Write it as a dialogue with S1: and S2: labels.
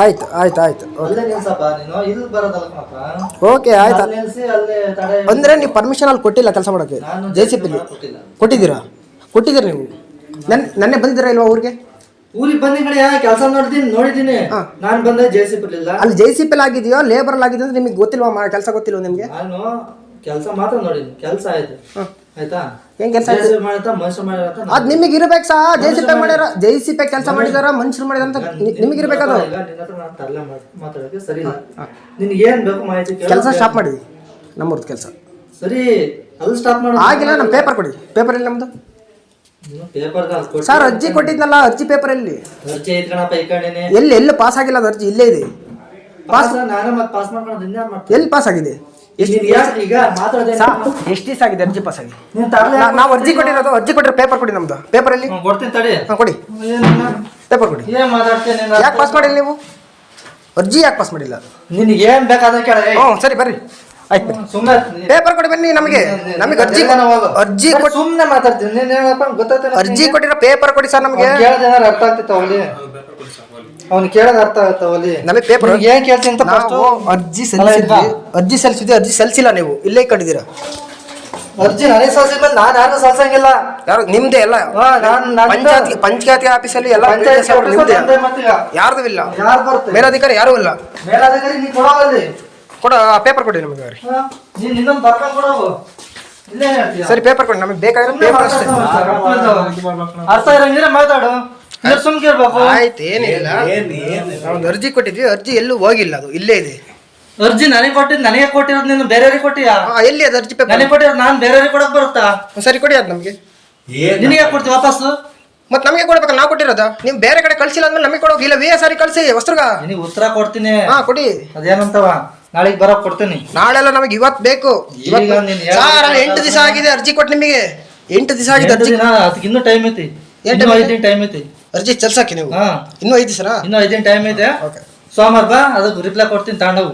S1: ಆಯ್ತು ಆಯ್ತು ಆಯ್ತು.
S2: ಅಲ್ಲೇ ನಿಲ್ಸಪ್ಪ ನೀನು ಇಲ್ಲಿ ಬರೋದಲ್ಲ ಕಣಪ್ಪ
S1: ಓಕೆ ಆಯ್ತು.
S2: ಅಲ್ಲಿ ನಿಲ್ಸಿ ಅಲ್ಲೇ ತಡೆ
S1: ಅಂದ್ರೆ ನೀವು ಪರ್ಮಿಷನ್ ಅಲ್ಲಿ ಕೊಟ್ಟಿಲ್ಲ ಕೆಲಸ ಮಾಡೋಕ್ಕೆ
S2: ನಾನು
S1: ಜೆ ಸಿ ಪಿಲಿ
S2: ಕೊಟ್ಟಿಲ್ಲ.
S1: ಕೊಟ್ಟಿದ್ದೀರಾ? ಕೊಟ್ಟಿದ್ದೀರಾ ನೀವು? ನನ್ನ ನೆನ್ನೆ ಬಂದಿದ್ದೀರಾ ಇಲ್ವಾ ಊರಿಗೆ?
S2: ಊರಿಗೆ ಬಂದಿ ಕಡೆ ಕೆಲಸ ನೋಡಿದೀನಿ
S1: ನೋಡಿದ್ದೀನಿ.
S2: ನಾನು ಬಂದೆ ಜೆ ಸಿ ಬಿಡ್ಲಿಲ್ಲ
S1: ಅಲ್ಲಿ ಜೆ ಸಿ ಪಿಲ್ ಆಗಿದೆಯೋ ಲೇಬರ್ ಆಗಿದೆಯೋ ನಿಮಗೆ ಗೊತ್ತಿಲ್ವಾ ಕೆಲಸ ಗೊತ್ತಿಲ್ವಾ ನಿಮಗೆ?
S2: ನಾನು ಕೆಲಸ ಮಾತ್ರ ನೋಡಿ ಕೆಲಸ ಆಯ್ತು. ಆಯ್ತಾ?
S1: ಏನ್ ಕೆಲಸ
S2: ಜೆ ಸಿ ಮಾಡ್ತಾ ಮನುಷ್ಯ ಮಾಡ್ಯಾರ
S1: ಅದು ನಿಮಗೆ ಇರ್ಬೇಕು ಸಾ? ಜೆ ಸಿ ಪಿ ಮಾಡ್ಯಾರ. ಜೆ ಸಿ ಪಿ ಕೆಲಸ ಮಾಡಿದಾರ ಮನುಷ್ಯರು ಮಾಡಿದಾರ ಅಂತ ನಿಮಗೆ ಇರ್ಬೇಕದು
S2: ಈಗ ನಿನ್ನ ಹತ್ರ ನಾನು ತರಲೆ ಮಾತಾಡೋಕೆ ಸರಿ ಇಲ್ಲ. ನಿನ್ಗೆ ಏನ್ ಬೇಕು ಮಾಹಿತಿ ಕೇಳು.
S1: ಕೆಲಸ ಸ್ಟಾಪ್ ನಮ್ಮೂರ್ದು ಕೆಲಸ.
S2: ಸರಿ ಅಲ್ಲಿ ಸ್ಟಾಪ್ ಮಾಡು
S1: ಆಗಿಲ್ಲ ನಮ್ಮ ಪೇಪರ್ ಕೊಡಿ. ಪೇಪರ್ ಎಲ್ಲಿ ನಮ್ಮದು
S2: ಪೇಪರ್
S1: ಸರ್ ಅರ್ಜಿ ಕೊಟ್ಟಿದ್ನಲ್ಲ ಅರ್ಜಿ ಪೇಪರ್ ಎಲ್ಲಿ?
S2: ಅರ್ಜಿ ಐತ್ ಕಣಪ್ಪ ಈ ಕಡೆನೆ.
S1: ಎಲ್ಲಿ ಎಲ್ಲಿ ಪಾಸ್ ಆಗಿಲ್ಲ ಅದು ಅರ್ಜಿ? ಇಲ್ಲೇ ಇದೆ.
S2: ಪಾಸ್ ನಾನು ಮತ್ತೆ ಪಾಸ್ ಮಾಡ್ಕೊಂಡು ಇನ್ಯಾನ್ ಮಾಡ್ತೀನಿ
S1: ಎಲ್ಲಿ ಪಾಸ್ ಆಗಿದೆ?
S2: ಈಗ ಮಾತಾಡದೆ
S1: ಎಷ್ಟು ದಿವಸ ಆಗಿದೆ ಅರ್ಜಿ ಪಾಸ್ ಆಗಿ?
S2: ನೀನ್ ತರಲೆ
S1: ನಾವು ಅರ್ಜಿ ಕೊಟ್ಟಿರೋದು ಅರ್ಜಿ ಕೊಟ್ಟಿರೋ ಪೇಪರ್ ಕೊಡಿ ನಮ್ದು. ಪೇಪರ್
S2: ಅಲ್ಲಿ? ಕೊಡ್ತೀನಿ ತಡಿ.
S1: ಕೊಡಿ.
S2: ಏನ್
S1: ಪೇಪರ್ ಕೊಡಿ.
S2: ಏನ್ ಮಾತಾಡ್ತೀನಿ
S1: ಯಾಕೆ ಪಾಸ್ ಮಾಡಿಲ್ಲ ನೀವು? ಅರ್ಜಿ ಯಾಕೆ ಪಾಸ್ ಮಾಡಿಲ್ಲ?
S2: ನಿನಗೆ ಏನ್ ಬೇಕಾದ್ರೆ ಕೇಳ
S1: ಹ್ಞೂ ಸರಿ ಬರ್ರಿ. ಆಯ್ತು
S2: ಸುಮ್ಮನೆ
S1: ಪೇಪರ್ ಕೊಡಿ ಬನ್ನಿ ನಮಗೆ. ನಮಗೆ ಅರ್ಜಿ ಅರ್ಜಿ ಕೊಟ್ಟು
S2: ಸುಮ್ಮನೆ ಮಾತಾಡ್ತೀನಿ. ನೀನ್ ಹೇಳಪ್ಪ
S1: ಅರ್ಜಿ ಕೊಟ್ಟಿರೋ ಪೇಪರ್ ಕೊಡಿ ಸರ್ ನಮಗೆ.
S2: ಕೇಳದ ಏನಾರ ಅರ್ಥ ಆಗ್ತಿತ್ತು ಅವಲಿ ಅವ್ನು ಕೇಳೋದು ಅರ್ಥ ಆಗತ್ತ
S1: ನಮಗೆ ಪೇಪರ್
S2: ಏನು ಕೇಳ್ತೀನಿ ಅಂತ
S1: ನಾವು ಅರ್ಜಿ ಸಲ್ಲಿಸಿದ್ವಿ. ಅರ್ಜಿ ಸಲ್ಲಿಸಿದ್ವಿ ಅರ್ಜಿ ಸಲ್ಲಿಸಿಲ್ಲ ನೀವು. ಇಲ್ಲೇ ಕಂಡಿದ್ದೀರಾ
S2: ಅರ್ಜಿ ನನಗೆ ಸಲ್ಸಿದ್ಮೇಲೆ ನಾನು ಯಾರು ಸಲ್ಸಂಗಿಲ್ಲ
S1: ಯಾರು ನಿಮ್ದೇ ಎಲ್ಲ
S2: ಹಾ, ನಾನ್- ನಾನ್-
S1: ಪಂಚಾಯತ್ ಪಂಚಾಯತಿ ಆಫೀಸಲ್ಲಿ ಎಲ್ಲ
S2: ಪಂಚಾಯತ್
S1: ನಿಮ್ದೇ. ಯಾರ್ದು ಇಲ್ಲ.
S2: ಯಾರ್
S1: ಮೇಲಾಧಿಕಾರಿ ಯಾರು ಇಲ್ಲ.
S2: ಮೇಲಾಧಿಕಾರಿ ನೀ ಕೊಡೋವಲ್ಲಿ
S1: ಕೊಡ ಪೇಪರ್ ಕೊಡಿ ನಮಗೆ ಅವ್ರಿ
S2: ಹಾ? ನೀನ್ ಇನ್ನೊಂದು ಬರ್ಕೊಂಡ್ ಕೊಡೋವು ಇಲ್ಲೇ ಹೇಳ್ತೀಯ?
S1: ಸರಿ ಪೇಪರ್ ಕೊಡಿ. ನಮಗೆ ಬೇಕಾಗಿರೋ
S2: ಸುಮ್ನೆ
S1: ಪೇಪರ್ ಅಷ್ಟೇ.
S2: ಮಾತಾಡ್ತಾ ಅರ್ಥ ಇರಂಗಿದ್ರೆ ಮಾತಾಡು. ಸುಮ್ಕೆ
S1: ಆಯ್ತು ಏನಿಲ್ಲ. ನಾವು ಅರ್ಜಿ ಕೊಟ್ಟಿದ್ವಿ ಅರ್ಜಿ ಎಲ್ಲೂ ಹೋಗಿಲ್ಲ ಅದು ಇಲ್ಲೇ ಇದೆ.
S2: ಅರ್ಜಿ ನನಗೆ ಕೊಟ್ಟಿದ್ ನನಗೆ ಕೊಟ್ಟಿರೋದು ನೀನು ಬೇರೆಯವ್ರಿಗೆ ಕೊಟ್ಟಿಯಾ?
S1: ಹಾ, ಎಲ್ಲಿ ಅದು ಅರ್ಜಿ ಪೇಪರ್?
S2: ನನಗೆ ಕೊಟ್ಟಿರೋದು ನಾನು ಬೇರೆಯವ್ರಿಗೆ ಕೊಡಕ್ ಬರುತ್ತಾ?
S1: ಸರಿ ಕೊಡಿ ಅದು ನಮಗೆ.
S2: ನಿನಗೆ ಯಾಕೆ ಕೊಡ್ತೀವಿ ವಾಪಸ್ಸು?
S1: ಮತ್ತೆ ನಮಗೆ ಕೊಡ್ಬೇಕಲ್ಲ ನಾವು ಕೊಟ್ಟಿರೋದ? ನೀವು ಬೇರೆ ಕಡೆ ಕಳ್ಸಿಲ್ಲ ಅಂದ್ರೆ ನಮಗೆ ಕೊಡೋಕೆ ಇಲ್ಲ ವಿ ಎಸ್ ಆರ್ ಕಳಿಸಿ ವಸ್ತ್ರಗ.
S2: ನಿನಗೆ ಉತ್ತರ ಕೊಡ್ತೀನಿ.
S1: ಹಾ ಕೊಡಿ.
S2: ಅದೇನಂತವ? ನಾಳೆಗೆ ಬರೋಕ್ ಕೊಡ್ತೀನಿ.
S1: ನಾಳೆಲ್ಲ ನಮಗೆ ಇವತ್ತು ಬೇಕು.
S2: ಈಗ
S1: ಇವತ್ತು
S2: ನೀನ್ ಯಾವ-
S1: ಸರ್ ಅಲ್ಲಿ ಎಂಟು ದಿವಸ ಆಗಿದೆ ಅರ್ಜಿ ಕೊಟ್ಟು ನಿಮಗೆ. ಎಂಟು ದಿವಸ ಆಗಿದೆ ಅರ್ಜಿ
S2: ಅದಕ್ಕಿನ್ನೂ ಅದಕ್ಕೆ ಇನ್ನೂ ಟೈಮ್ ಐತಿ. ಎಂಟು
S1: time
S2: ಟೈಮ್ ಐತಿ.
S1: ಅರ್ಜಿ ಚಲ್ಸಾಕಿ ನೀವು?
S2: ಹಾ.
S1: ಇನ್ನೂ ಐದು ದಿವಸನಾ?
S2: ಇನ್ನೂ ಐದು ಟೈಮ್ ಇದೆ
S1: ಓಕೆ.
S2: ಸೋಮವಾರ ಬಾ ಅದಕ್ಕೆ ರಿಪ್ಲೈ ಕೊಡ್ತೀನಿ ತಗೊಂಡೋಗು